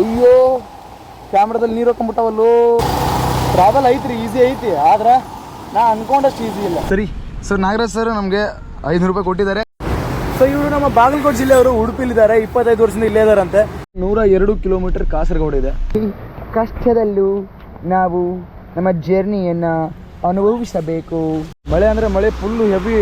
ಅಯ್ಯೋ ಕ್ಯಾಮ್ರಾದಲ್ಲಿ ನೀರು ಹಾಕೊಂಡ್ಬಿಟ್ಟವಲ್ಲು ಟ್ರಾವೆಲ್ ಐತ್ರಿ ಈಸಿ ಐತಿ ಆದ್ರೆ ನಾ ಅನ್ಕೊಂಡಷ್ಟು ಈಸಿ ಇಲ್ಲ. ಸರಿ ಸರ್ ನಾಗರಾಜ್ ಸರ್ ನಮಗೆ ಐನೂರು ರೂಪಾಯಿ ಕೊಟ್ಟಿದ್ದಾರೆ. ಸೊ ಇವರು ನಮ್ಮ ಬಾಗಲಕೋಟೆ ಜಿಲ್ಲೆಯವರು ಉಡುಪಿಲಿದ್ದಾರೆ ಇಪ್ಪತ್ತೈದು ವರ್ಷದಿಂದ ಇಲ್ಲೇ ಇದಾರಂತೆ. ನೂರ ಎರಡು ಕಿಲೋಮೀಟರ್ ಕಾಸರಗೋಡು ಇದೆ. ಕಷ್ಟದಲ್ಲೂ ನಾವು ನಮ್ಮ ಜರ್ನಿಯನ್ನ ಅನುಭವಿಸಬೇಕು. ಮಳೆ ಅಂದ್ರೆ ಮಳೆ ಫುಲ್ಲು ಹೆವಿ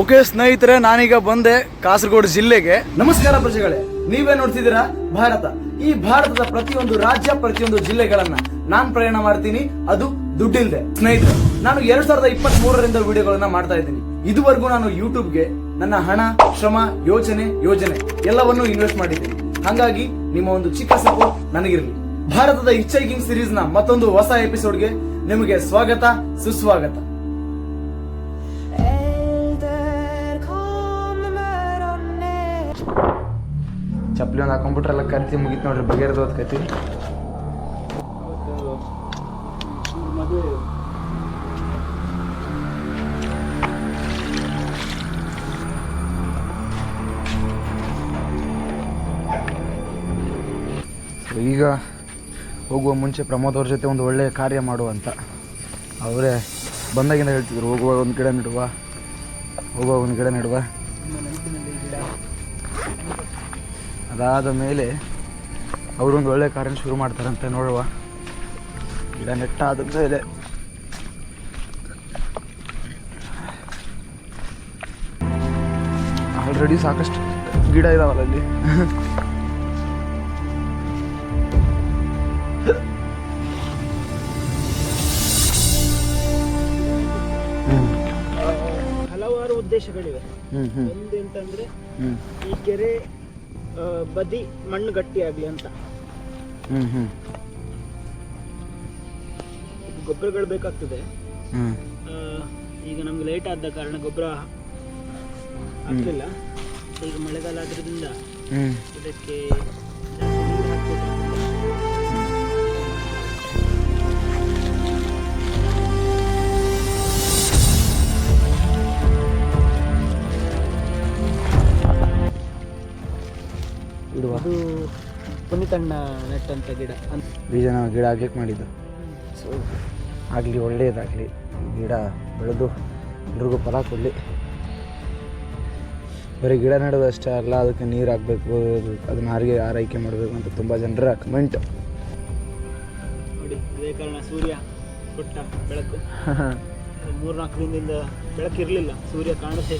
ಓಕೆ ಸ್ನೇಹಿತರೆ ನಾನೀಗ ಬಂದೆ ಕಾಸರಗೋಡು ಜಿಲ್ಲೆಗೆ. ನಮಸ್ಕಾರ ಪ್ರಜೆಗಳೇ. ನೀವೇ ನೋಡ್ತಿದ್ದೀರಾ? ಭಾರತ. ಈ ಭಾರತದ ಪ್ರತಿಯೊಂದು ರಾಜ್ಯ, ಪ್ರತಿಯೊಂದು ಜಿಲ್ಲೆಗಳನ್ನ ನಾನ್ ಪ್ರಯಾಣ ಮಾಡ್ತೀನಿ. ಅದು ದುಡ್ಡಿಲ್ದೆ. ಸ್ನೇಹಿತರೆ, ನಾನು ಎರಡ್ ಸಾವಿರದ ಇಪ್ಪತ್ತ್ ಮೂರರಿಂದ ವಿಡಿಯೋಗಳನ್ನ ಮಾಡ್ತಾ ಇದ್ದೀನಿ. ಇದುವರೆಗೂ ನಾನು ಯೂಟ್ಯೂಬ್ಗೆ ನನ್ನ ಹಣ, ಶ್ರಮ ಯೋಜನೆ ಯೋಜನೆ ಎಲ್ಲವನ್ನೂ ಇನ್ವೆಸ್ಟ್ ಮಾಡಿದ್ದೀನಿ. ಹಾಗಾಗಿ ನಿಮ್ಮ ಒಂದು ಚಿಕ್ಕ ಸಪೋರ್ಟ್ ನನಗಿರಲಿ. ಭಾರತದ ಇಚ್ಛೈಕಿಂಗ್ ಸೀರೀಸ್ನ ಮತ್ತೊಂದು ಹೊಸ ಎಪಿಸೋಡ್ಗೆ ನಿಮಗೆ ಸ್ವಾಗತ, ಸುಸ್ವಾಗತ. ಚಪ್ಪಲಿ ಒಂದು ಹಾಕೊಂಡ್ಬಿಟ್ರಲ್ಲ ಕರ್ತಿ ಮುಗೀತು ನೋಡ್ರಿ ಬಗೆಹರಿದು ಓದ್ಕತಿ ಕತಿ ಈಗ ಹೋಗುವ ಮುಂಚೆ ಪ್ರಮೋದ್ ಅವ್ರ ಜೊತೆ ಒಂದು ಒಳ್ಳೆಯ ಕಾರ್ಯ ಮಾಡುವಂತ ಅವರೇ ಬಂದಾಗಿಂದ ಹೇಳ್ತಿದ್ರು ಹೋಗುವಾಗ ಒಂದು ಗಿಡ ನೆಡುವ ಹೋಗುವಾಗ ಒಂದು ಗಿಡ ನೆಡುವ. ಅದಾದ ಮೇಲೆ ಅವರೊಂದು ಒಳ್ಳೆ ಕಾರ್ಯ ಶುರು ಮಾಡ್ತಾರಂತೆ ನೋಡುವ. ಗಿಡ ನೆಟ್ಟಾದ ಮೇಲೆ. ಆಲ್ರೆಡಿ ಸಾಕಷ್ಟು ಗಿಡ ಇದಾವಲ್ಲ ಅಲ್ಲಿ. ಹಲವಾರು ಉದ್ದೇಶಗಳಿವೆ. ಒಂದೇಂತಂದ್ರೆ ಈ ಕೆರೆ ಬದಿ ಮಣ್ಣು ಗಟ್ಟಿಯಾಗಲಿ ಅಂತ. ಹ್ಞೂ ಹ್ಞೂ ಗೊಬ್ಬರಗಳು ಬೇಕಾಗ್ತದೆ. ಆ, ಈಗ ನಮ್ಗೆ ಲೇಟ್ ಆದ ಕಾರಣ ಗೊಬ್ಬರ ಆಗ್ತಿಲ್ಲ ಈಗ ಮಳೆಗಾಲ ಆದ್ರಿಂದ ಇದಕ್ಕೆ ಪುನಿತಣ್ಣ ನೆಟ್ಟಂತ ಗಿಡ. ಅಂತ ಬೀಜ ನಾವು ಗಿಡ ಆಗ್ಲಿಕ್ಕೆ ಮಾಡಿದ್ದು. ಸೊ ಆಗಲಿ ಒಳ್ಳೆಯದಾಗಲಿ ಗಿಡ ಬೆಳೆದು ಎಲ್ರಿಗೂ ಫಲ ಕೊಡಲಿ. ಬರೀ ಗಿಡ ನೆಡೋದು ಅಷ್ಟೇ ಅಲ್ಲ ಅದಕ್ಕೆ ನೀರು ಹಾಕ್ಬೇಕು ಅದನ್ನ ಆರಿಗೆ ಆರೈಕೆ ಮಾಡಬೇಕು ಅಂತ ತುಂಬ ಜನರ ಕಮೆಂಟ್ ನೋಡಿ ಅದೇ ಕಾರಣ ಸೂರ್ಯ ಕೊಟ್ಟ ಬೆಳಕು. ಮೂರ್ನಾಲ್ಕು ದಿನದಿಂದ ಬೆಳಕಿರಲಿಲ್ಲ. ಸೂರ್ಯ ಕಾಣಿಸೆ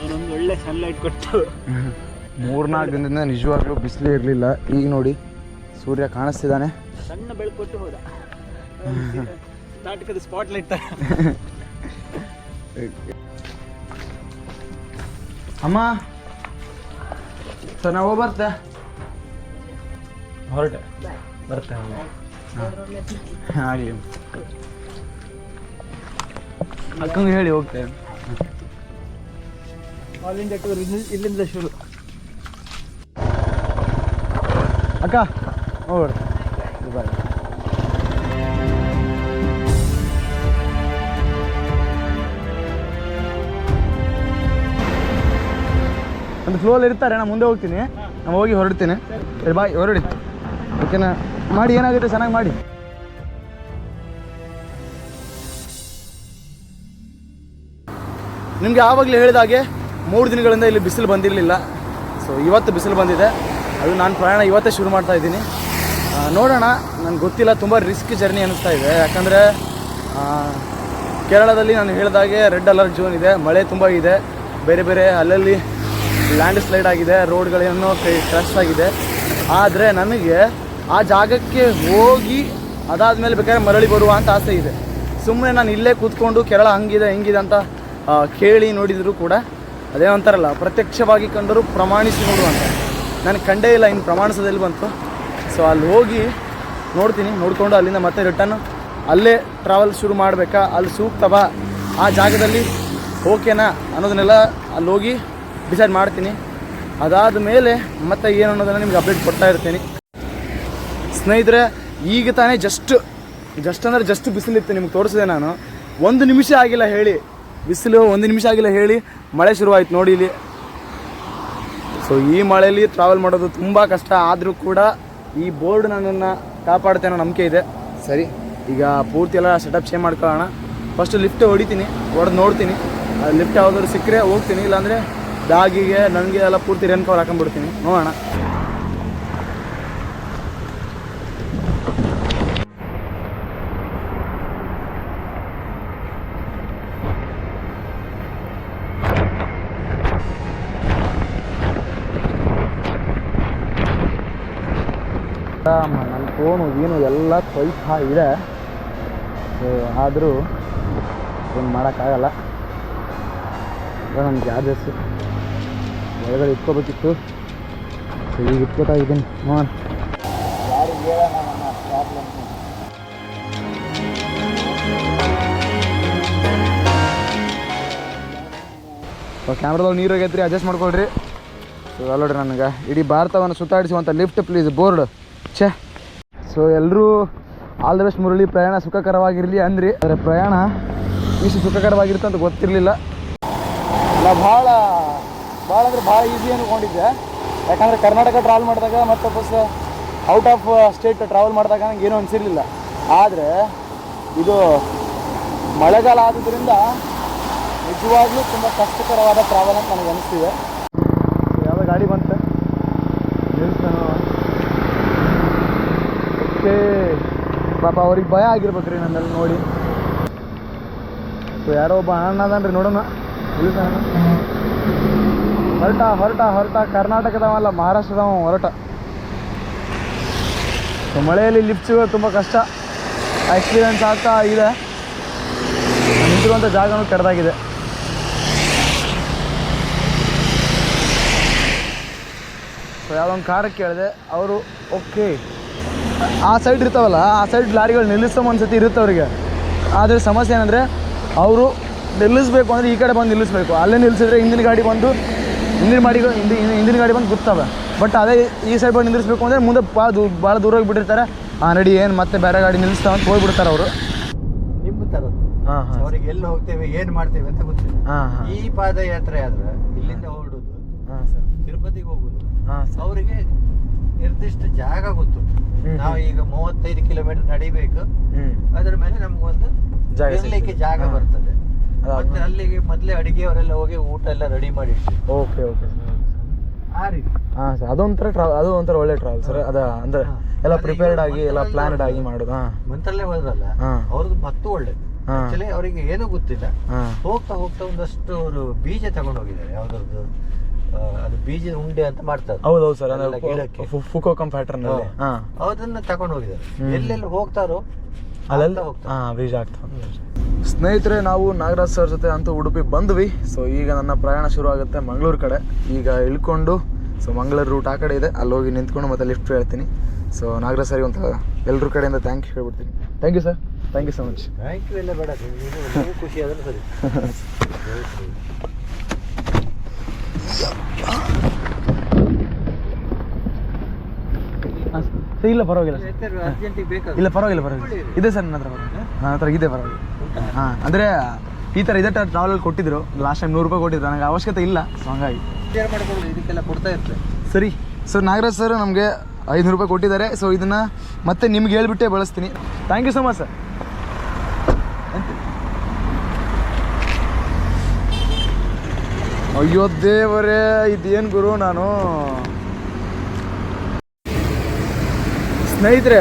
ಅವನೊಂದು ಒಳ್ಳೆ ಸನ್ಲೈಟ್ ಕೊಟ್ಟು ಮೂರ್ನಾಲ್ಕು ದಿನದಿಂದ ನಿಜವಾಗ್ಲೂ ಬಿಸಿಲೇ ಇರಲಿಲ್ಲ. ಈಗ ನೋಡಿ ಸೂರ್ಯ ಕಾಣಿಸ್ತಿದ್ದಾನೆ. ಸಣ್ಣ ಬೆಳಕು ಕೊಟ್ಟು ಹೋದ. ನಾಟಕದ ಸ್ಪಾಟ್ ಲೈಟ್ ಅಮ್ಮ ಸರ್ ನಾವು ಬರ್ತೆ ಹೊರಟೆ. ಬರ್ತೆ ಆಗಲಿ ಅಕ್ಕಂಗೆ ಹೇಳಿ ಹೋಗ್ತೇವೆ ಆಲ್ ಇಂಡಿಯಾ ಟೂರ್ ಇಲ್ಲಿಂದ ಶುರು. ಹೋಗ್ರಿ ಬಾಯ್ ಒಂದು ಫ್ಲೋಲ್ಲಿ ಇರ್ತಾರೆ ನಾನು ಮುಂದೆ ಹೋಗ್ತೀನಿ. ನಾನು ಹೋಗಿ ಹೊರಡ್ತೀನಿ. ಬಾಯ್, ಹೊರಡಿ. ಓಕೆನಾ ಮಾಡಿ, ಏನಾಗುತ್ತೆ ಚೆನ್ನಾಗಿ ಮಾಡಿ. ನಿಮಗೆ ಆವಾಗಲೇ ಹೇಳಿದ ಹಾಗೆ ಮೂರು ದಿನಗಳಿಂದ ಇಲ್ಲಿ ಬಿಸಿಲು ಬಂದಿರಲಿಲ್ಲ. ಸೊ ಇವತ್ತು ಬಿಸಿಲು ಬಂದಿದೆ. ಅದು ನಾನು ಪ್ರಯಾಣ ಇವತ್ತೇ ಶುರು ಮಾಡ್ತಾ ಇದ್ದೀನಿ. ನೋಡೋಣ ನನಗೆ ಗೊತ್ತಿಲ್ಲ, ತುಂಬ ರಿಸ್ಕ್ ಜರ್ನಿ ಅನ್ನಿಸ್ತಾ ಇದೆ. ಯಾಕಂದರೆ ಕೇರಳದಲ್ಲಿ ನಾನು ಹೇಳಿದಾಗೆ ರೆಡ್ ಅಲರ್ಟ್ ಜೋನ್ ಇದೆ, ಮಳೆ ತುಂಬ ಇದೆ, ಬೇರೆ ಬೇರೆ ಅಲ್ಲಲ್ಲಿ ಲ್ಯಾಂಡ್ ಸ್ಲೈಡ್ ಆಗಿದೆ ರೋಡ್ಗಳೇನೋ ಕ್ರಶ್ ಆಗಿದೆ. ಆದರೆ ನನಗೆ ಆ ಜಾಗಕ್ಕೆ ಹೋಗಿ ಅದಾದಮೇಲೆ ಬೇಕಾದ್ರೆ ಮರಳಿ ಬರುವ ಅಂತ ಆಸೆ ಇದೆ. ಸುಮ್ಮನೆ ನಾನು ಇಲ್ಲೇ ಕೂತ್ಕೊಂಡು ಕೇರಳ ಹಂಗಿದೆ, ಹೆಂಗಿದೆ ಅಂತ ಕೇಳಿ ನೋಡಿದರೂ ಕೂಡ ಅದೇ ಅಂತಾರಲ್ಲ ಪ್ರತ್ಯಕ್ಷವಾಗಿ ಕಂಡರೂ ಪ್ರಮಾಣಿಸಿ ನೋಡುವಂತ. ನಾನು ಕಂಡೇ ಇಲ್ಲ, ಇನ್ನು ಪ್ರಮಾಣಿಸೋದಲ್ಲಿ ಬಂತು? ಸೊ ಅಲ್ಲಿ ಹೋಗಿ ನೋಡ್ತೀನಿ, ನೋಡಿಕೊಂಡು ಅಲ್ಲಿಂದ ಮತ್ತೆ ರಿಟರ್ನ್ ಅಲ್ಲೇ ಟ್ರಾವೆಲ್ ಶುರು ಮಾಡಬೇಕಾ? ಅಲ್ಲಿ ಸೂಕ್ತವಾ? ಆ ಜಾಗದಲ್ಲಿ ಓಕೆನಾ ಅನ್ನೋದನ್ನೆಲ್ಲ ಅಲ್ಲಿ ಹೋಗಿ ಡಿಸೈಡ್ ಮಾಡ್ತೀನಿ. ಅದಾದ ಮೇಲೆ ಮತ್ತೆ ಏನು ಅನ್ನೋದನ್ನು ನಿಮ್ಗೆ ಅಪ್ಡೇಟ್ ಕೊಡ್ತಾ ಇರ್ತೀನಿ. ಸ್ನೇಹಿತರೆ, ಈಗ ತಾನೇ ಜಸ್ಟ್ ಜಸ್ಟ್ ಅಂದರೆ ಜಸ್ಟ್ ಬಿಸಿಲಿತ್ತು, ನಿಮ್ಗೆ ತೋರಿಸಿದೆ ನಾನು. ಒಂದು ನಿಮಿಷ ಆಗಿಲ್ಲ ಹೇಳಿ. ಬಿಸಿಲು ಒಂದು ನಿಮಿಷ ಆಗಿಲ್ಲ ಹೇಳಿ, ಮಳೆ ಶುರುವಾಯಿತು ನೋಡಿ ಇಲ್ಲಿ. ಸೊ ಈ ಮಳೆಯಲ್ಲಿ ಟ್ರಾವೆಲ್ ಮಾಡೋದು ತುಂಬ ಕಷ್ಟ. ಆದರೂ ಕೂಡ ಈ ಬೋರ್ಡ್ ನನ್ನನ್ನು ಕಾಪಾಡುತ್ತೆ ಅನ್ನೋ ನಂಬಿಕೆ ಇದೆ. ಸರಿ. ಈಗ ಪೂರ್ತಿ ಎಲ್ಲ ಸೆಟಪ್ ಚೇಂಜ್ ಮಾಡ್ಕೊಳ್ಳೋಣ. ಫಸ್ಟ್ ಲಿಫ್ಟ್ ಹೊಡಿತೀನಿ. ಹೊಡೆದು ನೋಡ್ತೀನಿ. ಲಿಫ್ಟ್ ಯಾವುದಾದ್ರು ಸಿಕ್ಕರೆ ಹೋಗ್ತೀನಿ. ಇಲ್ಲಾಂದರೆ ಬ್ಯಾಗಿಗೆ ನನಗೆ ಎಲ್ಲ ಪೂರ್ತಿ ರೇನ್ ಕವರ್ ಹಾಕೊಂಡ್ಬಿಡ್ತೀನಿ. ನೋಡೋಣ. ಫೋನು ಏನು ಎಲ್ಲ ತೊಯ್ತಾ ಇದೆ. ಆದರೂ ಏನು ಮಾಡೋಕ್ಕಾಗಲ್ಲ ನನ್ನ ಚಾರ್ಜಸ್ಸು ಒಳಗಡೆ ಇಟ್ಕೋಬೇಕಿತ್ತು. ಸೊ ಈಗ ಇಟ್ಕೋತಾ ಇದ್ದೀನಿ ಸೊ ಕ್ಯಾಮ್ರಾದಲ್ಲಿ ನೀರು ಹೋಗೈತ್ರಿ ಅಡ್ಜಸ್ಟ್ ಮಾಡ್ಕೊಳ್ರಿ. ಸೊ ಅಲ್ಲೋಡ್ರಿ ನನಗೆ. ಇಡೀ ಭಾರತವನ್ನು ಸುತ್ತಾಡಿಸುವಂಥ ಲಿಫ್ಟ್ ಪ್ಲೀಸ್ ಬೋರ್ಡ್ ಛೇ. ಸೊ ಎಲ್ಲರೂ ಆಲ್ ದ ಬೆಸ್ಟ್ ಮುರಳಿ. ಪ್ರಯಾಣ ಸುಖಕರವಾಗಿರಲಿ ಅಂದ್ರಿ. ಆದರೆ ಪ್ರಯಾಣ ಇಷ್ಟು ಸುಖಕರವಾಗಿರುತ್ತೆ ಅಂತ ಗೊತ್ತಿರಲಿಲ್ಲ. ನಾ ಭಾಳ ಭಾಳ ಅಂದ್ರೆ ಭಾಳ ಈಸಿ ಅಂದ್ಕೊಂಡಿದ್ದೆ ಯಾಕಂದರೆ ಕರ್ನಾಟಕ ಟ್ರಾವೆಲ್ ಮಾಡಿದಾಗ ಮತ್ತು bus out of state travel ಮಾಡಿದಾಗ ನಂಗೆ ಏನೂ ಅನಿಸಿರಲಿಲ್ಲ. ಆದರೆ ಇದು ಮಳೆಗಾಲ ಆದ್ದರಿಂದ ನಿಜವಾಗ್ಲೂ ತುಂಬ ಕಷ್ಟಕರವಾದ ಟ್ರಾವೆಲ್ ಅಂತ ನನಗೆ ಅನಿಸ್ತಿದೆ ಯಾವುದೋ ಗಾಡಿ ಬಂತೆ ನಿಲ್ಸ್ತಾನೋ ಓಕೆ ಪಾಪ ಅವ್ರಿಗೆ ಭಯ ಆಗಿರ್ಬೇಕ್ರಿ ನನ್ನಲ್ಲಿ ನೋಡಿ. ಸೊ ಯಾರೋ ಒಬ್ಬ ಅಣ್ಣ ಅದಾನ್ರಿ ನೋಡೋಣ ಹೊರಟ ಹೊರಟ ಹೊರಟ. ಕರ್ನಾಟಕದವಲ್ಲ ಮಹಾರಾಷ್ಟ್ರದವ ಹೊರಟ. ಸೊ ಮಳೆಯಲ್ಲಿ ಲಿಫ್ಟ್ ಸಿಗೋದು ತುಂಬ ಕಷ್ಟ. ಎಕ್ಸ್ಪೀರಿಯನ್ಸ್ ಆಗ್ತಾ ಇದೆ. ನಿಂತಿರುವಂಥ ಜಾಗನೂ ಕೆಡ್ದಾಗಿದೆ. ಸೊ ಯಾವುದೊಂದು ಕಾರಕ್ಕೆ ಕೇಳಿದೆ. ಅವರು ಓಕೆ ಆ ಸೈಡ್ ಇರ್ತಾವಲ್ಲ ಆ ಸೈಡ್ ಲಾರಿಗಳು ನಿಲ್ಲಿಸೋ ಅನ್ಸತಿ ಇರುತ್ತೆ ಅವರಿಗೆ ಆದರೆ ಸಮಸ್ಯೆ ಏನಂದರೆ ಅವರು ನಿಲ್ಲಿಸ್ಬೇಕು ಅಂದರೆ ಈ ಕಡೆ ಬಂದು ನಿಲ್ಲಿಸ್ಬೇಕು. ಅಲ್ಲೇ ನಿಲ್ಲಿಸಿದ್ರೆ ಹಿಂದಿನ ಗಾಡಿ ಬಂದು ಹಿಂದಿನ ಮಾಡಿ ಹಿಂದಿ ಹಿಂದಿನ ಗಾಡಿ ಬಂದು ಗುರ್ತವೆ. ಬಟ್ ಅದೇ ಈ ಸೈಡ್ ಬಂದು ನಿಲ್ಲಿಸ್ಬೇಕು ಅಂದರೆ ಮುಂದೆ ಭಾಳ ದೂ ಭಾಳ ದೂರ ಹೋಗಿಬಿಟ್ಟಿರ್ತಾರೆ. ಆ ನಡಿ ಏನು ಮತ್ತೆ ಬೇರೆ ಗಾಡಿ ನಿಲ್ಲಿಸ್ತಾವೆ ಅಂತ ಹೋಗ್ಬಿಡ್ತಾರೆ ಅವರು. ನಿಂಬು ತರೋದು ಹಾಂ ಹಾಂ. ಅವ್ರಿಗೆ ಎಲ್ಲಿ ಹೋಗ್ತೇವೆ ಏನ್ ಮಾಡ್ತೇವೆ ಅಂತ ಗೊತ್ತಿಲ್ಲ. ಈ ಪಾದಯಾತ್ರೆ ಆದ್ರೆ ಇಲ್ಲಿಂದ ಹೊರಡುದು ಹಾಂ ಸರ್. ತಿರುಪತಿಗೆ ಹೋಗುದು ಹಾಂ ಅವರಿಗೆ ನಿರ್ದಿಷ್ಟ ಜಾಗ ಗೊತ್ತು. ನಾವು ಈಗ ಮೂವತ್ತೈದು ಕಿಲೋಮೀಟರ್ ನಡಿಬೇಕು. ಅದ್ರ ಮೇಲೆ ನಮ್ಗೊಂದು ಜಾಗ ಇರ್ಲಿಕ್ಕೆ ಜಾಗ ಬರ್ತದೆ? ಮತ್ತೆ ಅಲ್ಲಿಗೆ ಮೊದಲೇ ಅಡಿಗೆಯವರೆಲ್ಲ ಹೋಗಿ ಊಟ ಎಲ್ಲ ರೆಡಿ ಮಾಡಿ. Okay okay. ಆ ರೀತಿ. ಹಾಂ ಸರ್. ಅದೊಂಥರ ಟ್ರಾವೆಲ್ ಅದು ಒಂಥರ ಒಳ್ಳೆ ಟ್ರಾವೆಲ್ ಸರ್. ಅದ ಅಂದ್ರೆ. ಎಲ್ಲ ಪ್ರಿಪೇರ್ಡ್ ಆಗಿ ಎಲ್ಲ ಪ್ಲಾನ್ಡ್ ಆಗಿ. ಮಾಡೋದು. ಹಾಂ. ಮಂತ್ರಲ್ಲೇ ಹೋದ್ರಲ್ಲ. ಅವ್ರದ್ದು ಮತ್ತೂ ಒಳ್ಳೇದು. ಹಾ. ಆಕ್ಚುಲಿ ಅವರಿಗೆ ಏನೂ ಗೊತ್ತಿಲ್ಲ. ಹೋಗ್ತಾ ಹೋಗ್ತಾ ಒಂದಷ್ಟು ಅವರು ಬೀಜ ತಗೊಂಡು ಹೋಗಿದ್ದಾರೆ ಯಾವ್ದಾದ್ರು ಆ, ಅದು ಬೀಜದ ಉಂಡೆ ಅಂತ ಮಾಡ್ತಾರೆ. ಹೌದು ಹೌದು ಸರ್ ಎಲ್ಲ ಗಿಡಕ್ಕೆ. ಹಾ. ಹಾಂ. ಅದನ್ನ ತಗೊಂಡು ಹೋಗಿದ್ದಾರೆ. ಎಲ್ಲೆಲ್ಲಿ ಹೋಗ್ತಾರೋ ಅಲ್ಲೆಲ್ಲ ಹೋಗ್ತಾರೆ. ಹಾಂ ಬೀಜ ಆಗ್ತದೆ ಸ್ನೇಹಿತರೆ ನಾವು ನಾಗರಾಜ್ ಸರ್ ಜೊತೆ ಅಂತೂ ಉಡುಪಿ ಬಂದ್ವಿ. ಸೊ ಈಗ ನನ್ನ ಪ್ರಯಾಣ ಶುರು ಆಗುತ್ತೆ ಮಂಗಳೂರು ಕಡೆ. ಈಗ ಇಳ್ಕೊಂಡು ಸೊ ಮಂಗಳೂರು ರೂಟ್ ಆ ಕಡೆ ಇದೆ. ಅಲ್ಲಿ ಹೋಗಿ ನಿಂತ್ಕೊಂಡು ಮತ್ತೆ ಲಿಫ್ಟ್ ಹೇಳ್ತೀನಿ. ಸೊ ನಾಗರಾಜ್ ಸರಿ ಒಂಥರ ಎಲ್ಲರ ಕಡೆಯಿಂದ ಥ್ಯಾಂಕ್ ಯು ಹೇಳ್ಬಿಡ್ತೀನಿ. Thank you sir thank you so much thank you ಎಲ್ಲ ಬೇಡ. ಖುಷಿ ಆದ್ರೆ ಸರಿ. ಇಲ್ಲ ಪರವಾಗಿಲ್ಲ ಸರ್. ಇಲ್ಲ ಪರವಾಗಿಲ್ಲ ಪರವಾಗಿಲ್ಲ. ಇದೆ ಸರ್ ನನ್ನ ಹತ್ರ ನನ್ನ ಹತ್ರ ಇದೆ ಪರವಾಗಿಲ್ಲ. ಹಾಂ ಅಂದರೆ ಈ ಥರ ಇದೇ ಟ್ರಾವೆಲಲ್ಲಿ ಕೊಟ್ಟಿದ್ರು. ಲಾಸ್ಟ್ ಟೈಮ್ ನೂರು ರೂಪಾಯಿ ಕೊಟ್ಟಿದ್ರು. ನನಗೆ ಅವಶ್ಯಕತೆ ಇಲ್ಲ ಸೊ ಹಂಗಾಗಿ. ಇದಕ್ಕೆಲ್ಲ ಕೊಡ್ತಾ ಸರಿ. ಸರ್ ನಾಗರಾಜ್ ಸರ್ ನಮಗೆ ಐದುನೂರು ರೂಪಾಯಿ ಕೊಟ್ಟಿದ್ದಾರೆ. ಸೊ ಇದನ್ನು ಮತ್ತೆ ನಿಮ್ಗೆ ಹೇಳ್ಬಿಟ್ಟೆ ಬಳಸ್ತೀನಿ. Thank you so much sir ಅಯ್ಯೋ ದೇವರೇ ಇದೇನು ಗುರು ನಾನು? ಸ್ನೇಹಿತರೆ,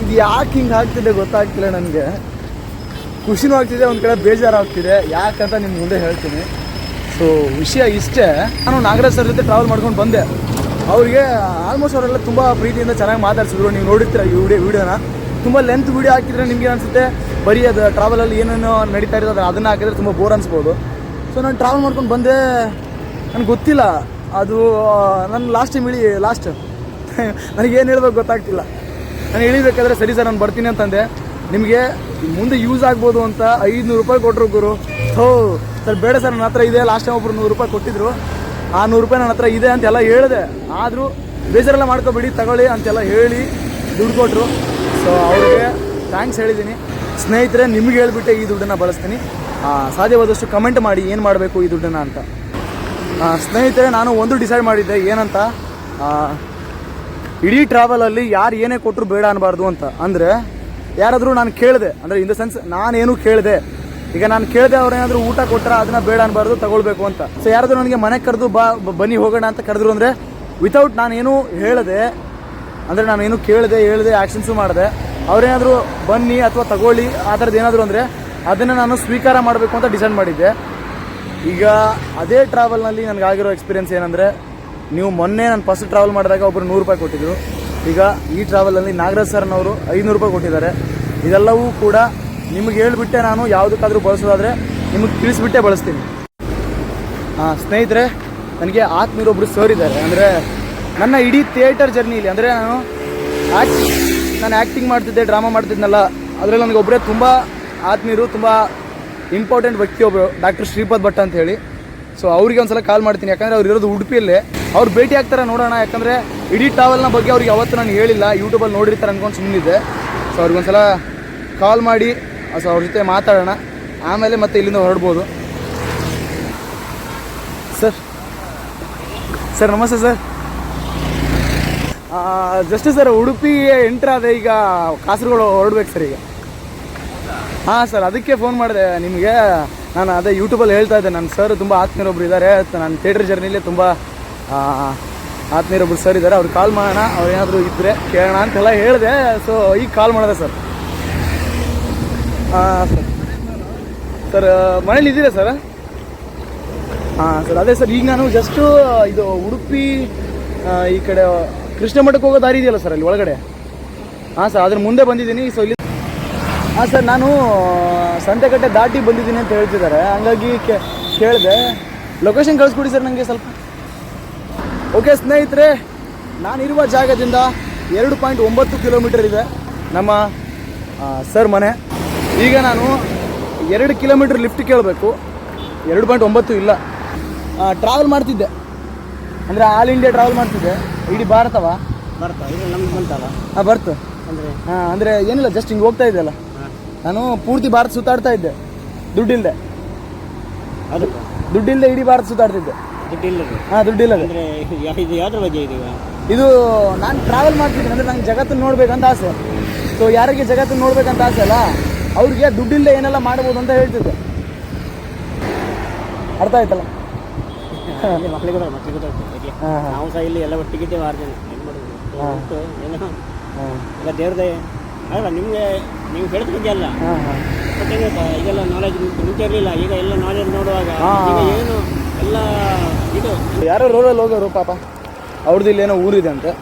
ಇದು ಯಾಕೆ ಹಿಂಗೆ ಆಗ್ತಿದೆ ಗೊತ್ತಾಗ್ತಿಲ್ಲ ನನಗೆ. ಖುಷಿನೂ ಆಗ್ತಿದೆ, ಒಂದು ಕಡೆ ಬೇಜಾರಾಗ್ತಿದೆ. ಯಾಕಂತ ನಿಮ್ಮ ಮುಂದೆ ಹೇಳ್ತೀನಿ. ಸೊ ವಿಷಯ ಇಷ್ಟೇ. ನಾನು ನಾಗರಾಜ್ ಸರ್ ಜೊತೆ ಟ್ರಾವೆಲ್ ಮಾಡ್ಕೊಂಡು ಬಂದೆ. ಅವರಿಗೆ ಆಲ್ಮೋಸ್ಟ್ ಅವರೆಲ್ಲ ತುಂಬ ಪ್ರೀತಿಯಿಂದ ಚೆನ್ನಾಗಿ ಮಾತಾಡ್ಸಿದ್ರು. ನೀವು ನೋಡಿರ್ತೀರ ಈ ವಿಡಿಯೋ ವಿಡಿಯೋನ. ತುಂಬ ಲೆಂತ್ ವಿಡಿಯೋ ಹಾಕಿದ್ರೆ ನಿಮಗೆ ಅನಿಸುತ್ತೆ, ಬರೀ ಅದು ಟ್ರಾವೆಲಲ್ಲಿ ಏನೇನೋ ನಡೀತಾ ಇರೋದು ಅದನ್ನು ಹಾಕಿದ್ರೆ ತುಂಬ ಬೋರ್ ಅನಿಸ್ಬೋದು. ಸೊ ನಾನು ಟ್ರಾವೆಲ್ ಮಾಡ್ಕೊಂಡು ಬಂದೆ. ನನಗೆ ಗೊತ್ತಿಲ್ಲ. ಅದು ನಾನು ಲಾಸ್ಟ್ ಟೈಮ್ ಇಳಿ ಲಾಸ್ಟ್ ನನಗೇನು ಹೇಳ್ಬೇಕು ಗೊತ್ತಾಗ್ತಿಲ್ಲ. ನಾನು ಇಳಿಬೇಕಾದ್ರೆ ಸರಿ ಸರ್, ನಾನು ಬರ್ತೀನಿ ಅಂತಂದೆ. ನಿಮಗೆ ಮುಂದೆ ಯೂಸ್ ಆಗ್ಬೋದು ಅಂತ ಐದುನೂರು ರೂಪಾಯಿ ಕೊಟ್ಟರು ಗುರು. ಹೋ ಸರ್, ಬೇಡ ಸರ್, ನನ್ನ ಹತ್ರ ಇದೆ. ಲಾಸ್ಟ್ ಟೈಮ್ ಒಬ್ರು ನೂರು ರೂಪಾಯಿ ಕೊಟ್ಟಿದ್ರು. ಆ ನೂರು ರೂಪಾಯಿ ನನ್ನ ಹತ್ರ ಇದೆ ಅಂತೆಲ್ಲ ಹೇಳಿದೆ. ಆದರೂ ಬೇಜಾರೆಲ್ಲ ಮಾಡ್ಕೊಬೇಡಿ, ತಗೊಳ್ಳಿ ಅಂತೆಲ್ಲ ಹೇಳಿ ದುಡ್ಡು ಕೊಟ್ಟರು ಸೊ ಅವ್ರಿಗೆ ಥ್ಯಾಂಕ್ಸ್ ಹೇಳಿದ್ದೀನಿ. ಸ್ನೇಹಿತರೆ, ನಿಮ್ಗೆ ಹೇಳ್ಬಿಟ್ಟೆ ಈ ದುಡ್ಡನ್ನು ಬಳಸ್ತೀನಿ. ಸಾಧ್ಯವಾದಷ್ಟು ಕಮೆಂಟ್ ಮಾಡಿ ಏನು ಮಾಡಬೇಕು ಈ ದುಡ್ಡನ್ನು ಅಂತ. ಸ್ನೇಹಿತರೆ, ನಾನು ಒಂದು ಡಿಸೈಡ್ ಮಾಡಿದ್ದೆ. ಏನಂತ? ಇಡೀ ಟ್ರಾವೆಲಲ್ಲಿ ಯಾರು ಏನೇ ಕೊಟ್ಟರು ಬೇಡ ಅನ್ನಬಾರ್ದು ಅಂತ. ಅಂದರೆ, ಯಾರಾದರೂ ನಾನು ಕೇಳಿದೆ, ಅಂದರೆ ಇನ್ ದ ಸೆನ್ಸ್ ನಾನೇನು ಕೇಳಿದೆ, ಈಗ ನಾನು ಕೇಳಿದೆ ಅವ್ರು ಏನಾದರೂ ಊಟ ಕೊಟ್ಟರೆ ಅದನ್ನ ಬೇಡ ಅನ್ನಬಾರ್ದು ತಗೊಳ್ಬೇಕು ಅಂತ. ಸೊ ಯಾರಾದರೂ ನನಗೆ ಮನೆ ಕರೆದು ಬಾ ಬನ್ನಿ ಹೋಗೋಣ ಅಂತ ಕರೆದ್ರು ಅಂದರೆ ವಿತೌಟ್ ನಾನೇನು ಹೇಳಿದೆ, ಅಂದರೆ ನಾನೇನು ಕೇಳಿದೆ, ಹೇಳಿದೆ ಆ್ಯಕ್ಷನ್ಸು ಮಾಡಿದೆ, ಅವರೇನಾದರೂ ಬನ್ನಿ ಅಥವಾ ತಗೊಳ್ಳಿ, ಆ ಥರದ್ದು ಏನಾದರೂ ಅಂದರೆ, ಅದನ್ನು ನಾನು ಸ್ವೀಕಾರ ಮಾಡಬೇಕು ಅಂತ ಡಿಸೈಡ್ ಮಾಡಿದ್ದೆ. ಈಗ, ಅದೇ ಟ್ರಾವೆಲ್ನಲ್ಲಿ ನನಗಾಗಿರೋ ಎಕ್ಸ್ಪೀರಿಯನ್ಸ್ ಏನಂದರೆ ನೀವು ಮೊನ್ನೆ ನಾನು ಫಸ್ಟ್ ಟ್ರಾವೆಲ್ ಮಾಡಿದಾಗ ಒಬ್ಬರು ನೂರು ರೂಪಾಯಿ ಕೊಟ್ಟಿದ್ರು. ಈಗ ಈ ಟ್ರಾವೆಲಲ್ಲಿ ನಾಗರಾಜ್ ಸರ್ನವರು ಐನೂರು ರೂಪಾಯಿ ಕೊಟ್ಟಿದ್ದಾರೆ. ಇದೆಲ್ಲವೂ ಕೂಡ ನಿಮಗೆ ಹೇಳಿಬಿಟ್ಟೆ ನಾನು ಯಾವುದಕ್ಕಾದರೂ ಬಳಸೋದಾದರೆ ನಿಮಗೆ ತಿಳಿಸ್ಬಿಟ್ಟೆ ಬಳಸ್ತೀನಿ. ಸ್ನೇಹಿತರೆ, ನನಗೆ ಆತ್ಮೀಯರೊಬ್ಬರು ಸರ್ ಇದ್ದಾರೆ. ಅಂದರೆ ನನ್ನ ಇಡೀ ಥಿಯೇಟರ್ ಜರ್ನಿಲಿ ಅಂದರೆ ನಾನು ಆ್ಯಕ್ಟ್ ನಾನು ಆ್ಯಕ್ಟಿಂಗ್ ಮಾಡ್ತಿದ್ದೆ ಡ್ರಾಮಾ ಮಾಡ್ತಿದ್ದೆನಲ್ಲ ಅದರಲ್ಲಿ ನನಗೆ ಒಬ್ಬರೇ ತುಂಬ ಆತ್ಮೀಯರು, ತುಂಬ ಇಂಪಾರ್ಟೆಂಟ್ ವ್ಯಕ್ತಿ ಒಬ್ಬರು ಡಾಕ್ಟರ್ ಶ್ರೀಪಾದ್ ಭಟ್ ಅಂತ ಹೇಳಿ. ಸೊ ಅವರಿಗೆ ಒಂದ್ಸಲ ಕಾಲ್ ಮಾಡ್ತೀನಿ. ಯಾಕಂದರೆ ಅವ್ರು ಇರೋದು ಉಡುಪಿಯಲ್ಲೇ. ಅವ್ರು ಭೇಟಿ ಆಗ್ತಾರೆ ನೋಡೋಣ. ಯಾಕಂದರೆ ಇಡೀ ಟ್ರಾವೆಲ್ನ ಬಗ್ಗೆ ಅವ್ರಿಗೆ ಯಾವತ್ತೂ ನಾನು ಹೇಳಿಲ್ಲ. ಯೂಟ್ಯೂಬಲ್ಲಿ ನೋಡಿರ್ತಾರೆ ಅಂದ್ಕೊಂಡು ಸುಮ್ಮನಿದ್ದೆ ಸೊ ಅವ್ರಿಗೊಂದ್ಸಲ ಕಾಲ್ ಮಾಡಿ ಸೊ ಅವ್ರ ಜೊತೆ ಮಾತಾಡೋಣ. ಆಮೇಲೆ ಮತ್ತೆ ಇಲ್ಲಿಂದ ಹೊರಡ್ಬೋದು. ಸರ್ ಸರ್ ನಮಸ್ತೆ ಸರ್ ಜಸ್ಟ್ ಸರ್ ಉಡುಪಿಗೆ ಎಂಟ್ರ್ ಆದ ಈಗ ಕಾಸರಗೋಡು ಹೊರಡ್ಬೇಕು ಸರ್ ಈಗ. ಹಾಂ ಸರ್ ಅದಕ್ಕೆ ಫೋನ್ ಮಾಡಿದೆ ನಿಮಗೆ. ನಾನು ಅದೇ ಯೂಟ್ಯೂಬಲ್ಲಿ ಹೇಳ್ತಾ ಇದ್ದೆ. ನನ್ನ ಸರ್ ತುಂಬ ಆತ್ಮೀಯರೊಬ್ರು ಇದ್ದಾರೆ ನನ್ನ ಥಿಯೇಟರ್ ಜರ್ನಿಲಿ ತುಂಬ ಆತ್ಮೀಯರೊಬ್ರು ಸರ್ ಇದ್ದಾರೆ ಅವ್ರು ಕಾಲ್ ಮಾಡೋಣ. ಅವ್ರು ಏನಾದರೂ ಇದ್ದರೆ ಕೇಳೋಣ ಅಂತೆಲ್ಲ ಹೇಳಿದೆ. ಸೊ ಈಗ ಕಾಲ್ ಮಾಡಿದೆ ಸರ್ ಹಾಂ ಸರ್ ಸರ್ ಮನೇಲಿ ಇದ್ದೀರಾ ಸರ್ ಹಾಂ ಸರ್ ಅದೇ ಸರ್ ಈಗ ನಾನು ಜಸ್ಟು ಇದು ಉಡುಪಿ ಈ ಕಡೆ ಕೃಷ್ಣ ಮಠಕ್ಕೆ ಹೋಗೋ ದಾರಿ ಇದೆಯಲ್ಲ ಸರ್ ಅಲ್ಲಿ ಒಳಗಡೆ? ಹಾಂ ಸರ್ ಅದ್ರ ಮುಂದೆ ಬಂದಿದ್ದೀನಿ. ಸೊ ಇಲ್ಲಿ ಹಾಂ ಸರ್ ನಾನು ಸಂತೆಕಟ್ಟೆ ದಾಟಿ ಬಂದಿದ್ದೀನಿ ಅಂತ ಹೇಳ್ತಿದ್ದಾರೆ. ಹಂಗಾಗಿ ಕೇ ಕೇಳಿದೆ. ಲೊಕೇಶನ್ ಕಳಿಸ್ಕೊಡಿ ಸರ್ ನನಗೆ ಸ್ವಲ್ಪ. ಓಕೆ ಸ್ನೇಹಿತರೆ ನಾನಿರುವ ಜಾಗದಿಂದ ಎರಡು ಪಾಯಿಂಟ್ ಒಂಬತ್ತು ಕಿಲೋಮೀಟರ್ ಇದೆ ನಮ್ಮ ಸರ್ ಮನೆ. ಈಗ ನಾನು ಎರಡು ಕಿಲೋಮೀಟ್ರ್ ಲಿಫ್ಟ್ ಕೇಳಬೇಕು. ಎರಡು ಪಾಯಿಂಟ್ ಒಂಬತ್ತು ಇಲ್ಲ. ಟ್ರಾವೆಲ್ ಮಾಡ್ತಿದ್ದೆ. ಅಂದರೆ ಆಲ್ ಇಂಡಿಯಾ ಟ್ರಾವೆಲ್ ಮಾಡ್ತಿದ್ದೆ. ಇಡೀ ಭಾರತವಾ? ಇದು ನಮ್ಗೆ ಬಂತಲ್ಲ? ಹಾಂ ಬರ್ತು. ಅಂದರೆ? ಹಾಂ ಅಂದರೆ ಏನಿಲ್ಲ ಜಸ್ಟ್ ಹಿಂಗೆ ಹೋಗ್ತಾ ಇದ್ದೆಲ್ಲ ನಾನು ಪೂರ್ತಿ ಭಾರತ ಸುತ್ತಾಡ್ತಾ ಇದ್ದೆ. ದುಡ್ಡಿಲ್ಲದೆ ಅದು ದುಡ್ಡಿಲ್ಲದೆ ಇಡೀ ಭಾರತ ಸುತ್ತಾಡ್ತಿದ್ದೆ. ದುಡ್ಡು ಇಲ್ಲದೆ ಹಾಂ ದುಡ್ಡಿಲ್ಲ ಅಂದರೆ ಇದು ಯಾವ್ದ್ರ ಬಗ್ಗೆ ಇದೆ ಇದು ನಾನು ಟ್ರಾವೆಲ್ ಮಾಡ್ತಿದ್ದೀನಿ ಅಂದರೆ ನಂಗೆ ಜಗತ್ತನ್ನು ನೋಡ್ಬೇಕಂತ ಆಸೆ. ಸೊ ಯಾರಿಗೆ ಜಗತ್ತನ್ನು ನೋಡ್ಬೇಕಂತ ಆಸೆ ಅಲ್ಲ ಅವ್ರಿಗೆ ದುಡ್ಡಿಲ್ಲದೆ ಏನೆಲ್ಲ ಮಾಡ್ಬೋದು ಅಂತ ಹೇಳ್ತಿದ್ದೆ. ಅರ್ಥ ಆಯ್ತಲ್ಲ? ಮಕ್ಕಳಿಗೆ ಮಕ್ಕಳಿಗೆ ಗೊತ್ತಾಗ್ತದೆ. ನಾವು ಸಹ ಇಲ್ಲಿ ಎಲ್ಲ ಒಟ್ಟಿಗಿದ್ದೇವೆ ಆರು ಜನ. ಏನು ಮಾಡೋದು ದೇವ್ರದೇ ಅಲ್ಲ ನಿಮಗೆ ನೀವು ಹೇಳಿದ ಬಗ್ಗೆ ಅಲ್ಲ. ಹಾಂ ಈಗೆಲ್ಲ ನಾಲೆಜ್ ಮುಂಚೆ ಇರಲಿಲ್ಲ ಈಗ ಎಲ್ಲ ನಾಲೆಜ್ ನೋಡುವಾಗ. ಈಗ ಏನು ಎಲ್ಲ ಇದು ಯಾರೋ ರೋಡಲ್ಲಿ ಹೋಗೋರು ಪಾಪ. ಅವ್ರದ್ದು ಇಲ್ಲೇನೋ ಊರಿದೆ ಅಂತೆ.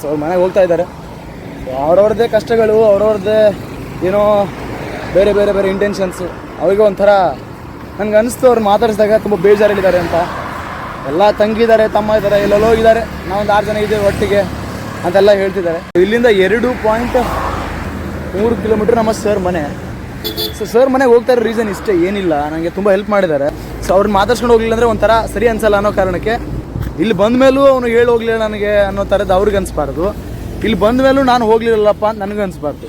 ಸೊ ಅವ್ರ ಮನೆಗೆ ಹೋಗ್ತಾ ಇದ್ದಾರೆ. ಅವ್ರವ್ರದ್ದೇ ಕಷ್ಟಗಳು ಅವ್ರವ್ರದ್ದೇ ಏನೋ ಬೇರೆ ಬೇರೆ ಬೇರೆ ಇಂಟೆನ್ಷನ್ಸು ಅವ್ರಿಗೆ ಒಂಥರ ನನಗೆ ಅನಿಸ್ತು ಅವ್ರು ಮಾತಾಡಿಸಿದಾಗ ತುಂಬ ಬೇಜಾರಲ್ಲಿದ್ದಾರೆ ಅಂತ. ಎಲ್ಲ ತಂಗಿದ್ದಾರೆ ತಮ್ಮ ಇದ್ದಾರೆ ಎಲ್ಲೆಲ್ಲೋಗಿದ್ದಾರೆ ನಾವೊಂದು ಆರು ಜನ ಇದ್ದೇವೆ ಒಟ್ಟಿಗೆ ಅಂತೆಲ್ಲ ಹೇಳ್ತಿದ್ದಾರೆ. ಇಲ್ಲಿಂದ ಎರಡು ಪಾಯಿಂಟ್ ಮೂರು ಕಿಲೋಮೀಟ್ರ್ ನಮ್ಮ ಸರ್ ಮನೆ. ಸೊ ಸರ್ ಮನೆಗೆ ಹೋಗ್ತಾ ಇರೋ ರೀಸನ್ ಇಷ್ಟೇ, ಏನಿಲ್ಲ. ನನಗೆ ತುಂಬ ಹೆಲ್ಪ್ ಮಾಡಿದ್ದಾರೆ. ಸೊ ಅವ್ರನ್ನ ಮಾತಾಡ್ಸ್ಕೊಂಡು ಹೋಗ್ಲಿಲ್ಲ ಅಂದರೆ ಒಂಥರ ಸರಿ ಅನ್ಸಲ್ಲ ಅನ್ನೋ ಕಾರಣಕ್ಕೆ ಇಲ್ಲಿ ಬಂದ ಮೇಲೂ ಅವನು ಹೇಳಿ ಹೋಗ್ಲಿಲ್ಲ ನನಗೆ ಅನ್ನೋ ಥರದ್ದು ಅವ್ರಿಗೆ ಅನಿಸ್ಬಾರ್ದು. ಇಲ್ಲಿ ಬಂದ ಮೇಲೂ ನಾನು ಹೋಗ್ಲಿಲ್ಲಪ್ಪ ಅಂತ ನನಗೆ ಅನಿಸ್ಬಾರ್ದು.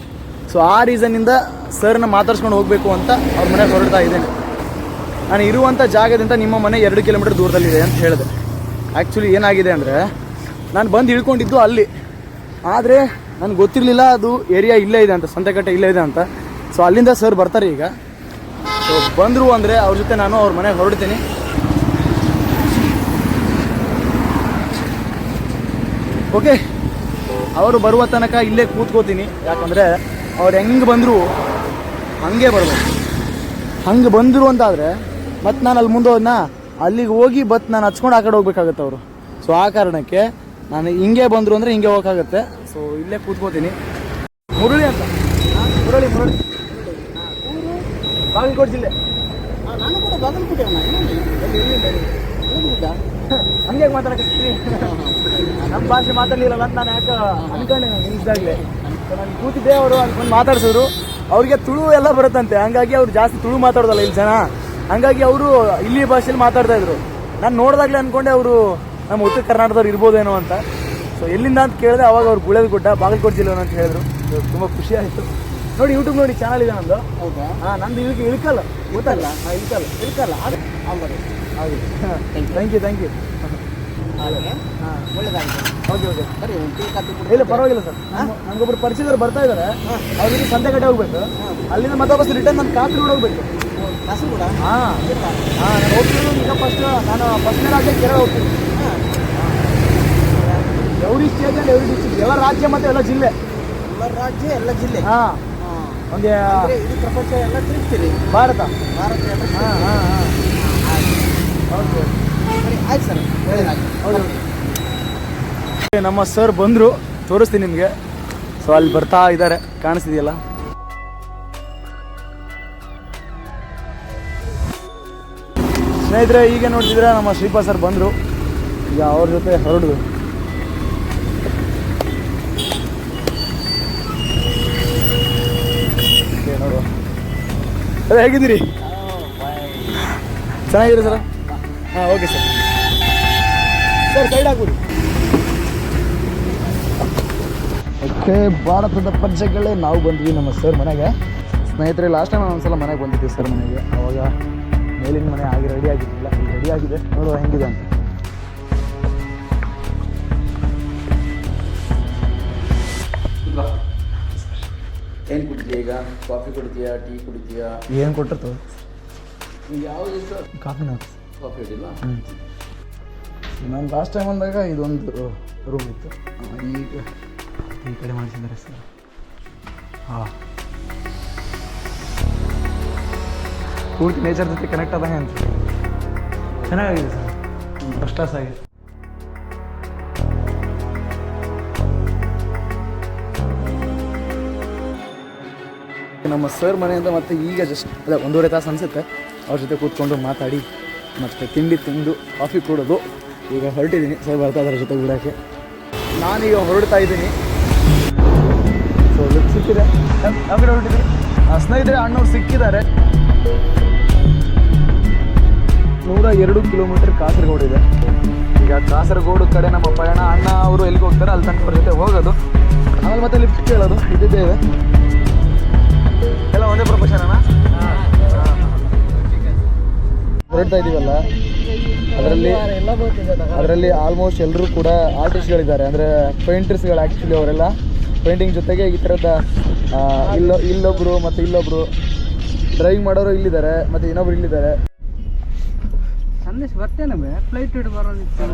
ಸೊ ಆ ರೀಸನ್ನಿಂದ ಸರ್ನ ಮಾತಾಡ್ಸ್ಕೊಂಡು ಹೋಗಬೇಕು ಅಂತ ಅವ್ರ ಮನೆಗೆ ಹೊರಡ್ತಾ ಇದ್ದೇನೆ. ನಾನು ಇರುವಂಥ ಜಾಗದಿಂದ ನಿಮ್ಮ ಮನೆ ಎರಡು ಕಿಲೋಮೀಟರ್ ದೂರದಲ್ಲಿದೆ ಅಂತ ಹೇಳಿದೆ. ಆ್ಯಕ್ಚುಲಿ ಏನಾಗಿದೆ ಅಂದರೆ, ನಾನು ಬಂದು ಇಳ್ಕೊಂಡಿದ್ದು ಅಲ್ಲಿ. ಆದರೆ ನನಗೆ ಗೊತ್ತಿರಲಿಲ್ಲ, ಅದು ಏರಿಯಾ ಇಲ್ಲೇ ಇದೆ ಅಂತ, ಸಂತೆಕಟ್ಟೆ ಇಲ್ಲೇ ಇದೆ ಅಂತ. ಸೊ ಅಲ್ಲಿಂದ ಸರ್ ಬರ್ತಾರೆ ಈಗ. ಸೊ ಬಂದರು ಅಂದರೆ ಅವ್ರ ಜೊತೆ ನಾನು ಅವ್ರ ಮನೆಗೆ ಹೊರಡ್ತೀನಿ. ಓಕೆ ಅವರು ಬರುವ ತನಕ ಇಲ್ಲೇ ಕೂತ್ಕೋತೀನಿ. ಯಾಕಂದರೆ ಅವ್ರು ಹೆಂಗೆ ಬಂದರು, ಹಂಗೆ ಬರ್ಬೇಕು. ಹಂಗೆ ಬಂದರು ಅಂತಾದರೆ ಮತ್ತೆ ನಾನು ಅಲ್ಲಿ ಮುಂದೆ ಹೋದ್ನ ಅಲ್ಲಿಗೆ ಹೋಗಿ ಬತ್ ನಾನು ಹಚ್ಕೊಂಡು ಆ ಕಡೆ ಹೋಗ್ಬೇಕಾಗತ್ತೆ ಅವರು. ಸೊ ಆ ಕಾರಣಕ್ಕೆ ನಾನು ಹಿಂಗೆ ಬಂದರು ಅಂದರೆ ಹಿಂಗೆ ಹೋಗೋಕ್ಕಾಗತ್ತೆ ಸೊ ಇಲ್ಲೇ ಕೂತ್ಕೋತೀನಿ. ಮುರುಳಿ ಅಂತ. ಮುರುಳಿ ಮುರಳಿ. ಮುರಳಿ ಬಾಗಲಕೋಟೆ ಜಿಲ್ಲೆ. ನಾನು ಕೂಡ ಬಾಗಲಕೋಟೆ ಹಂಗೆ ಮಾತಾಡಕತ್ತೀನಿ. ನಮ್ಮ ಭಾಷೆ ಮಾತಾಡಲಿಲ್ಲ ಅಂತ ನಾನು ಯಾಕೆ ಅನ್ಕೊಂಡೆ ನಾನು ನಿಜದಾಗ್ಲೇ ನಾನು ಕೂತಿದ್ದೆ ಅವರು ಅಲ್ಲಿ ಬಂದು ಮಾತಾಡ್ಸಿದ್ರು. ಅವ್ರಿಗೆ ತುಳು ಎಲ್ಲ ಬರುತ್ತಂತೆ. ಹಂಗಾಗಿ ಅವ್ರು ಜಾಸ್ತಿ ತುಳು ಮಾತಾಡೋದಲ್ಲ ಇಲ್ಲಿ ಜನ. ಹಂಗಾಗಿ ಅವರು ಇಲ್ಲಿ ಭಾಷೆಯಲ್ಲಿ ಮಾತಾಡ್ತಾ ಇದ್ರು. ನಾನು ನೋಡಿದಾಗಲೇ ಅನ್ಕೊಂಡೆ ಅವರು ನಮ್ಮ ಉತ್ತರ ಕರ್ನಾಟಕದವ್ರು ಇರ್ಬೋದೇನೋ ಅಂತ. ಸೊ ಎಲ್ಲಿಂದ ಅಂತ ಕೇಳಿದೆ ಅವಾಗ ಅವ್ರು ಗುಳೇದು ಗುಡ್ಡ ಬಾಗಲಕೋಟೆ ಜಿಲ್ಲೆ ಅಂತ ಹೇಳಿದ್ರು. ತುಂಬ ಖುಷಿ ಆಯಿತು. ನೋಡಿ ಯೂಟ್ಯೂಬ್ ನೋಡಿ ಚಾನಲ್ ಇದೆ ನಂದು ಹೌದಾ? ಹಾಂ ನಂದು ಇದಕ್ಕೆ ಇಳ್ಕಲ್ಲ. ಗೊತ್ತಲ್ಲ? ಹಾಂ ಇಳ್ಕಲ್ಲ. ಇರ್ಕಲ್ಲ ಅದು ಆಗ್ಬೋದು ಹಾಗೆ ಥ್ಯಾಂಕ್ ಯು ಥ್ಯಾಂಕ್ ಯು ಒಳ್ಳೆದಾಗಿದೆ ಓಕೆ ಓಕೆ. ಸರಿ ಇಲ್ಲ ಪರವಾಗಿಲ್ಲ ಸರ್. ನಂಗೊಬ್ರು ಪರಿಚಯದವ್ರು ಬರ್ತಾ ಇದ್ದಾರೆ ಅವ್ರಿಗೆ ಸಂತೆ ಕಟ್ಟೆ ಹೋಗ್ಬೇಕು. ಅಲ್ಲಿಂದ ಮತ್ತೆ ವಾಪಸ್ ರಿಟರ್ನ್ ನಾನು ನೋಡಿ ಹೋಗ್ಬೇಕು. ಕಾಸು ಕೂಡ ಹಾಂ ಹಾಂ ನಾನು ಹೋಗ್ತೀನಿ. ಈಗ ಫಸ್ಟ್ ನಾನು ಫಸ್ಟ್ ಮೇಲೆ ಆಗಲೇ ಕೇರಳ ಹೋಗ್ತೀನಿ. ಎವ್ರಿ ಆ್ಯಂಡ್ ಎವ್ರಿ ಡಿಸ್ಟ್ರಿಕ್ಟ್ ಎಲ್ಲ ರಾಜ್ಯ ಮತ್ತು ಎಲ್ಲ ಜಿಲ್ಲೆ. ಎಲ್ಲ ರಾಜ್ಯ ಎಲ್ಲ ಜಿಲ್ಲೆ. ಹಾಂ. ಒಂದು ಅಂದ್ರೆ ಇಡೀ ಪ್ರಪಂಚ ಎಲ್ಲ ತಿರುಗ್ತೀರಿ ಭಾರತ. ಭಾರತ ಎಲ್ಲ ಹಾಂ ಹಾಂ ಹಾಂ. ಸರಿ ಆಯ್ತು ಸರ್. ಒಳ್ಳೆದಾಗಿ ಹೌದು. ನಮ್ಮ ಸರ್ ಬಂದರು. ತೋರಿಸ್ತೀನಿ ನಿಮಗೆ. ಸೊ ಅಲ್ಲಿ ಬರ್ತಾ ಇದ್ದಾರೆ ಕಾಣಿಸ್ತಿದೆಯಲ್ಲ? ಸ್ನೇಹಿತರೆ ಈಗ ನೋಡ್ತಿದ್ರೆ ನಮ್ಮ ಶ್ರೀಪಾ ಸರ್ ಬಂದರು. ಈಗ ಅವ್ರ ಜೊತೆ ಹೊರಡುದು. ಅದೇ, ಹೇಗಿದ್ದೀರಿ? ಚೆನ್ನಾಗಿರಿ ಸರ? ಹಾಂ ಓಕೆ ಸರ್ ಸರ್ ಸೈಡ್ ಆಗ್ಬಿಡಿ ಓಕೆ, ಭಾರತದ ಪ್ರಜೆಗಳೇ ನಾವು ಬಂದ್ವಿ ನಮ್ಮ ಸರ್ ಮನೆಗೆ. ಸ್ನೇಹಿತರೆ ಲಾಸ್ಟ್ ಟೈಮ್ ಒಂದ್ಸಲ ಮನೆಗೆ ಬಂದಿದ್ದೆ ಸರ್ ಮನೆಗೆ. ಅವಾಗ ಮೇಲಿನ ಮನೆ ಆಗಿ ರೆಡಿ ಆಗಿರಲಿಲ್ಲ. ರೆಡಿ ಆಗಿದೆ. ನೋಡುವ ಹೆಂಗಿದೆ ಅಂತ. ಏನು ಕುಡಿತೀಯ ಈಗ? ಕಾಫಿ ಕುಡಿತೀಯಾ ಟೀ ಕುಡಿತೀಯಾ? ಏನು ಕೊಟ್ಟಿರ್ತು ಈಗ ಯಾವ್ದು ಇಷ್ಟ? ಕಾಫಿನ. ಕಾಫಿ ಅಡಿಲ್ಲ ನಾನು ಲಾಸ್ಟ್ ಟೈಮ್ ಬಂದಾಗ ಇದೊಂದು ರೂಮ್ ಇತ್ತು. ಈಗ ಈ ಕಡೆ ಮಾಡಿಸಿದ್ದಾರೆ ಸರ್. ಹಾಂ. ಪೂರ್ತಿ ನೇಚರ್ ಜೊತೆ ಕನೆಕ್ಟ್ ಆದಂಗೆ ಅಂತ ಚೆನ್ನಾಗಿದೆ ಸರ್. ಫಸ್ಟ್ ಕ್ಲಾಸ್ ಆಗಿದೆ. ನಮ್ಮ ಸರ್ ಮನೆಯಿಂದ ಮತ್ತೆ ಈಗ ಜಸ್ಟ್ ಅದೇ ಒಂದೂವರೆ ತಾಸು ಅನಿಸುತ್ತೆ. ಅವ್ರ ಜೊತೆ ಕೂತ್ಕೊಂಡು ಮಾತಾಡಿ ಮತ್ತು ತಿಂಡಿ ತಿಂದು ಕಾಫಿ ಕೊಡೋದು ಈಗ ಹೊರಟಿದ್ದೀನಿ. ಸರ್ ಬರ್ತಾ ಇದ್ದಾರೆ ಜೊತೆ ಬಿಡೋಕ್ಕೆ ನಾನೀಗ ಹೊರಡ್ತಾ ಇದ್ದೀನಿ. ಸೊ ಸಿಕ್ಕಿದೆ. ಯಾವ ಕಡೆ ಹೊರಟಿದ್ದೀನಿ ಸ್ನೇಹಿತರೆ, ಅಣ್ಣವ್ರು ಸಿಕ್ಕಿದ್ದಾರೆ. ನೂರ ಎರಡು ಕಿಲೋಮೀಟರ್ ಕಾಸರಗೋಡು ಇದೆ. ಈಗ ಕಾಸರಗೋಡು ಕಡೆ ನಮ್ಮ ಪಯಣ ಅಣ್ಣ ಅವರು ಎಲ್ಲಿಗೆ ಹೋಗ್ತಾರೆ ಅಲ್ಲಿ ತನಕ ಜೊತೆ ಹೋಗೋದು. ಆಮೇಲೆ ಮತ್ತೆ ಲಿಫ್ಟ್ ಕೇಳೋದು. ಇದ್ದಿದ್ದೇವೆ ಎಲ್ಲ ಒಂದೇ ಪ್ರೊಫೆಷನ್ ಹೊರಡ್ತಾ ಇದೀವಲ್ಲ? ಅದರಲ್ಲಿ ಅದರಲ್ಲಿ ಆಲ್ಮೋಸ್ಟ್ ಎಲ್ಲರೂ ಕೂಡ ಆರ್ಟಿಸ್ಟ್ಗಳಿದ್ದಾರೆ ಅಂದರೆ ಪೇಂಟರ್ಸ್ಗಳು ಆ್ಯಕ್ಚುಲಿ ಅವರೆಲ್ಲ. ಪೇಂಟಿಂಗ್ ಜೊತೆಗೆ ಈ ಥರದ ಇಲ್ಲೊ ಇಲ್ಲೊಬ್ಬರು ಮತ್ತು ಇಲ್ಲೊಬ್ಬರು ಡ್ರೈವಿಂಗ್ ಮಾಡೋರು ಇಲ್ಲಿದ್ದಾರೆ ಮತ್ತು ಇನ್ನೊಬ್ರು ಇಲ್ಲಿದ್ದಾರೆ. ಸಂದೇಶ ಬರ್ತೇನೆ ಫ್ಲೈಟ್ ಬರೋದಿತ್ತು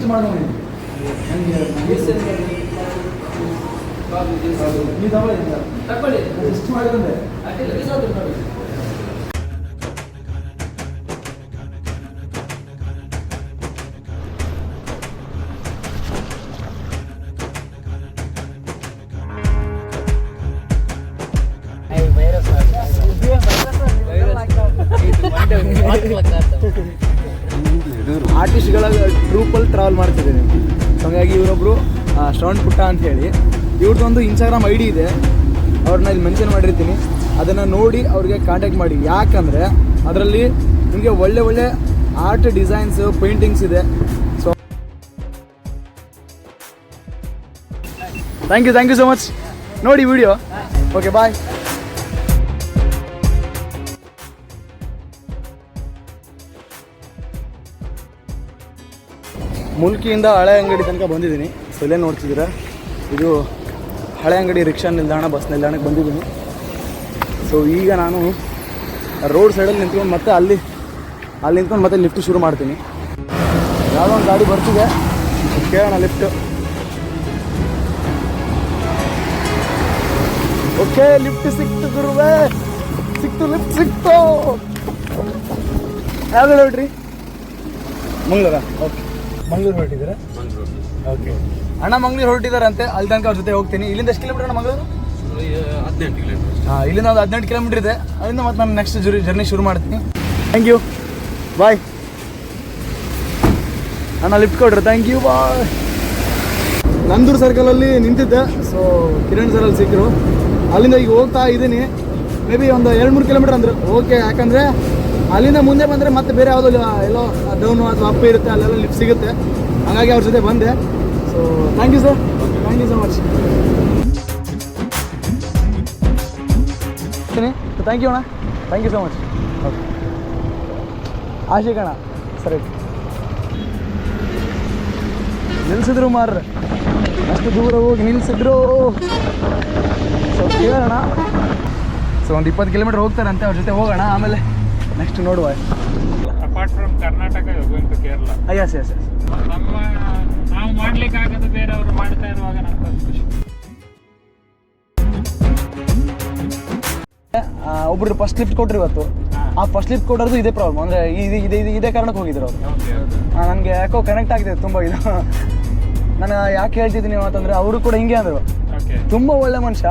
టీచ్ ಮಾಡಬಹುದು ನನಗೆ ಮೆಡಿಸಿನ್ ಬಾಬು ಜಿಸು ನೀವು ತಗೊಳ್ಳಿ ತಗೊಳ್ಳಿ ಇಷ್ಟು ಮಾಡಿದ್ರೆ ಅದಿಲ್ಲ ರಿಸಲ್ಟ್ ಬರುತ್ತೆ virus virus virus virus virus virus virus virus virus virus ಆರ್ಟಿಸ್ಟ್ಗಳ ಟ್ರೂಪಲ್ಲಿ ಟ್ರಾವೆಲ್ ಮಾಡ್ತಿದ್ದೀನಿ. ಹಾಗಾಗಿ ಇವರೊಬ್ಬರು ಶ್ರವಣ್ ಪುಟ್ಟ ಅಂತ ಹೇಳಿ. ಇವ್ರದ್ದೊಂದು ಇನ್ಸ್ಟಾಗ್ರಾಮ್ ಐ ಡಿ ಇದೆ. ಅವ್ರನ್ನ ಇಲ್ಲಿ ಮೆನ್ಷನ್ ಮಾಡಿರ್ತೀನಿ. ಅದನ್ನು ನೋಡಿ ಅವ್ರಿಗೆ ಕಾಂಟ್ಯಾಕ್ಟ್ ಮಾಡಿ. ಯಾಕಂದರೆ ಅದರಲ್ಲಿ ನಿಮಗೆ ಒಳ್ಳೆ ಒಳ್ಳೆ ಆರ್ಟ್ ಡಿಸೈನ್ಸ್ ಪೇಂಟಿಂಗ್ಸ್ ಇದೆ. So thank you thank you so much ನೋಡಿ ವಿಡಿಯೋ ಓಕೆ ಬಾಯ್ ಮುಲ್ಕಿಯಿಂದ ಹಳೆ ಅಂಗಡಿ ತನಕ ಬಂದಿದ್ದೀನಿ. ಸೊಲೆ ಇಲ್ಲೇ ನೋಡ್ತಿದ್ದೀರಾ? ಇದು ಹಳೆ ಅಂಗಡಿ ರಿಕ್ಷಾ ನಿಲ್ದಾಣ, ಬಸ್ ನಿಲ್ದಾಣಕ್ಕೆ ಬಂದಿದ್ದೀನಿ. ಸೊ ಈಗ ನಾನು ರೋಡ್ ಸೈಡಲ್ಲಿ ನಿಂತ್ಕೊಂಡು ಮತ್ತೆ ಅಲ್ಲಿ ಅಲ್ಲಿ ನಿಂತ್ಕೊಂಡು ಮತ್ತೆ ಲಿಫ್ಟ್ ಶುರು ಮಾಡ್ತೀನಿ. ಯಾವುದೋ ಒಂದು ಗಾಡಿ ಬರ್ತಿದೆ. ಕೇಳೋಣ ಲಿಫ್ಟ್ ಓಕೆ ಲಿಫ್ಟ್ ಸಿಕ್ತು ಗುರುವೆ. ಸಿಕ್ತು ಲಿಫ್ಟ್ ಸಿಕ್ತು. ಯಾವ್ದು ನೋಡ್ರಿ ಮಂಗಳೂರ? ಓಕೆ ಮಂಗಳೂರು ಹೊರಟಿದ್ದೀರಾ? ಓಕೆ ಅಣ್ಣ ಮಂಗ್ಳೂರು ಹೊರಟಿದಾರಂತೆ ಅಲ್ಲಿ ತನಕ ಅವ್ರ ಜೊತೆ ಹೋಗ್ತೀನಿ. ಇಲ್ಲಿಂದ ಎಷ್ಟು ಕಿಲೋಮೀಟರ್ ಅಣ್ಣ ಮಂಗಳೂರು? ಹಾಂ, ಇಲ್ಲಿಂದ ಒಂದು ಹದಿನೆಂಟು ಕಿಲೋಮೀಟರ್ ಇದೆ. ಅಲ್ಲಿಂದ ಮತ್ತೆ ನಾನು ನೆಕ್ಸ್ಟ್ ಜರ್ನಿ ಜರ್ನಿ ಶುರು ಮಾಡ್ತೀನಿ. ಥ್ಯಾಂಕ್ ಯು ಬಾಯ್ ಅಣ್ಣ ಲಿಫ್ಟ್ ಕೊಡ್ರಿ ಥ್ಯಾಂಕ್ ಯು ಬಾಯ್ ನಂದೂರು ಸರ್ಕಲಲ್ಲಿ ನಿಂತಿದ್ದೆ. ಸೊ ಕಿರಣ್ ಸರಲ್ಲಿ ಸಿಕ್ಕರು ಅಲ್ಲಿಂದ ಈಗ ಹೋಗ್ತಾ ಇದ್ದೀನಿ. ಮೇ ಬಿ ಒಂದು ಎರಡು ಮೂರು ಕಿಲೋಮೀಟರ್ ಅಂದರು ಓಕೆ ಯಾಕಂದರೆ ಅಲ್ಲಿಂದ ಮುಂದೆ ಬಂದರೆ ಮತ್ತೆ ಬೇರೆ ಯಾವುದೋ ಎಲ್ಲೋ ಡೌನು ಅಥವಾ ಅಪ್ ಇರುತ್ತೆ, ಅಲ್ಲೆಲ್ಲ ಲಿಫ್ಟ್ ಸಿಗುತ್ತೆ. ಹಾಗಾಗಿ ಅವ್ರ ಜೊತೆ ಬಂದೆ. So thank you sir thank you so much thank you ಅಣ್ಣ. Thank you so much okay Ashiq ಅಣ್ಣ, ಸರಿ. ನಿಲ್ಸಿದ್ರು ಮಾರ್ರೆ. ಅಷ್ಟು ದೂರ ಹೋಗಿ ನಿಲ್ಸಿದ್ರು. ಸೊ ಕೇಳೋಣ. ಸೊ ಒಂದು ಇಪ್ಪತ್ತು ಕಿಲೋಮೀಟರ್ ಹೋಗ್ತಾರಂತೆ, ಅವ್ರ ಜೊತೆ ಹೋಗೋಣ ಆಮೇಲೆ. ನೆಕ್ಸ್ಟ್ ನೋಡುವ. Apart from Karnataka Kerala yes yes yes ನಮ್ಮ ನಾವು ಮಾಡ್ಲಿಕ್ಕಾಗದು ಬೇರೆಯವರು ಮಾಡ್ತಾ ಇರುವಾಗ ನಮ್ಗೆ ಖುಷಿ. ಒಬ್ರು ಫಸ್ಟ್ ಲಿಫ್ಟ್ ಕೊಟ್ರು ಇವತ್ತು. ಆ ಫಸ್ಟ್ ಲಿಫ್ಟ್ ಕೊಡೋದು ಇದೇ ಪ್ರಾಬ್ಲಮ್ ಅಂದ್ರೆ ಇದು ಇದೆ ಇದೇ ಕಾರಣಕ್ಕೆ ಹೋಗಿದ್ರು ಅವರು. ನನಗೆ ಯಾಕೋ ಕನೆಕ್ಟ್ ಆಗಿದೆ ತುಂಬ ಇದು. ನಾನು ಯಾಕೆ ಹೇಳ್ತಿದ್ದೀನಿ ಅಂತಂದ್ರೆ ಅವರು ಕೂಡ ಹಿಂಗೆ ಅಂದರು. ತುಂಬ ಒಳ್ಳೆ ಮನುಷ್ಯ.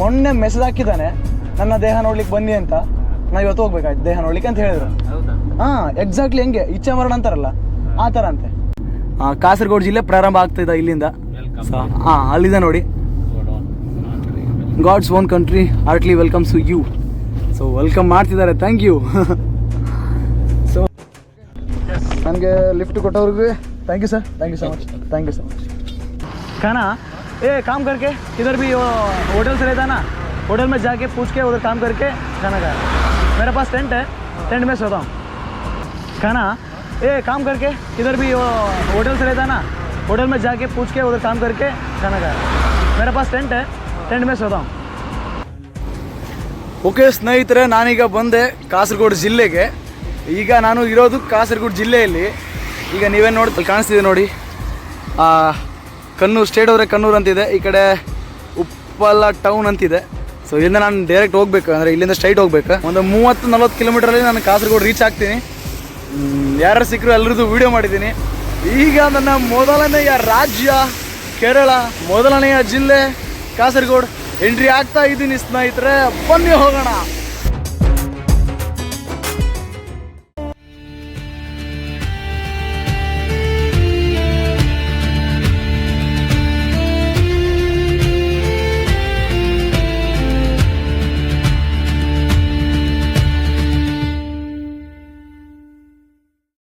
ಮೊನ್ನೆ ಮೆಸೇಜ್ ಹಾಕಿದ್ದಾನೆ. ನನ್ನ ದೇಹ ನೋಡ್ಲಿಕ್ಕೆ ಬನ್ನಿ ಅಂತ. ನಾವು ಇವತ್ತು ಹೋಗ್ಬೇಕಾಯ್ತು ದೇಹ ನೋಡ್ಲಿಕ್ಕೆ ಅಂತ ಹೇಳಿದ್ರು ಹೌದಾ ಹಾಂ ಎಕ್ಸಾಕ್ಟ್ಲಿ ಹೆಂಗೆ ಇಚ್ಛೆ ಮರಣ ಅಂತಾರಲ್ಲ ಆ ಥರ ಅಂತೆ ಕಾಸರಗೋಡು ಜಿಲ್ಲೆ ಪ್ರಾರಂಭ ಆಗ್ತಿದೆ ಇಲ್ಲಿಂದ ಹಾಂ ಅಲ್ಲಿದೆ ನೋಡಿ God's own country heartly welcomes to you so welcome ಮಾಡ್ತಿದ್ದಾರೆ ಥ್ಯಾಂಕ್ ಯು ಸೊ ನನಗೆ lift ಕೊಟ್ಟವ್ರಿಗೆ thank you sir thank you so much thank you so much खाना ए काम करके इधर भी वो होटल से रहता ना होटल में जाके पूछ के उधर काम करके खाना खाया मेरे पास टेंट है टेंट में सोता हूँ खाना ए काम करके इधर भी वो होटल से रहता ना होटल में जाके पूछ के उधर काम करके खाना खाया मेरे पास टेंट है टेंट में सोता हूँ ಓಕೆ ಸ್ನೇಹಿತರೆ ನಾನೀಗ ಬಂದೆ ಕಾಸರಗೋಡು ಜಿಲ್ಲೆಗೆ ಈಗ ನಾನು ಇರೋದು ಕಾಸರಗೋಡು ಜಿಲ್ಲೆಯಲ್ಲಿ ಈಗ ನೀವೇನು ನೋಡಿ ಅಲ್ಲಿ ಕಾಣಿಸ್ತಿದೆ ನೋಡಿ ಆ, ಕಣ್ಣೂರು ಸ್ಟೇಟ್ ಹೋದರೆ ಕಣ್ಣೂರು ಅಂತಿದೆ ಈ ಕಡೆ ಉಪ್ಪಲ್ಲ ಟೌನ್ ಅಂತಿದೆ ಸೊ ಇಲ್ಲಿಂದ ನಾನು ಡೈರೆಕ್ಟ್ ಹೋಗ್ಬೇಕು, ಅಂದರೆ ಇಲ್ಲಿಂದ ಸ್ಟ್ರೈಟ್ ಹೋಗ್ಬೇಕು. ಒಂದು ಮೂವತ್ತು, ನಲ್ವತ್ತು ಕಿಲೋಮೀಟ್ರಲ್ಲಿ ನಾನು ಕಾಸರಗೋಡು ರೀಚ್ ಆಗ್ತೀನಿ. ಯಾರು ಸಿಕ್ಕರು ಎಲ್ಲರದು ವಿಡಿಯೋ ಮಾಡಿದ್ದೀನಿ. ಈಗ ನನ್ನ ಮೊದಲನೆಯ ರಾಜ್ಯ ಕೇರಳ, ಮೊದಲನೆಯ ಜಿಲ್ಲೆ ಕಾಸರಗೋಡು. ಎಂಟ್ರಿ ಆಗ್ತಾ ಇದ್ದೀನಿ, ಸ್ನೇಹಿತರೆ. ಬನ್ನಿ ಹೋಗೋಣ.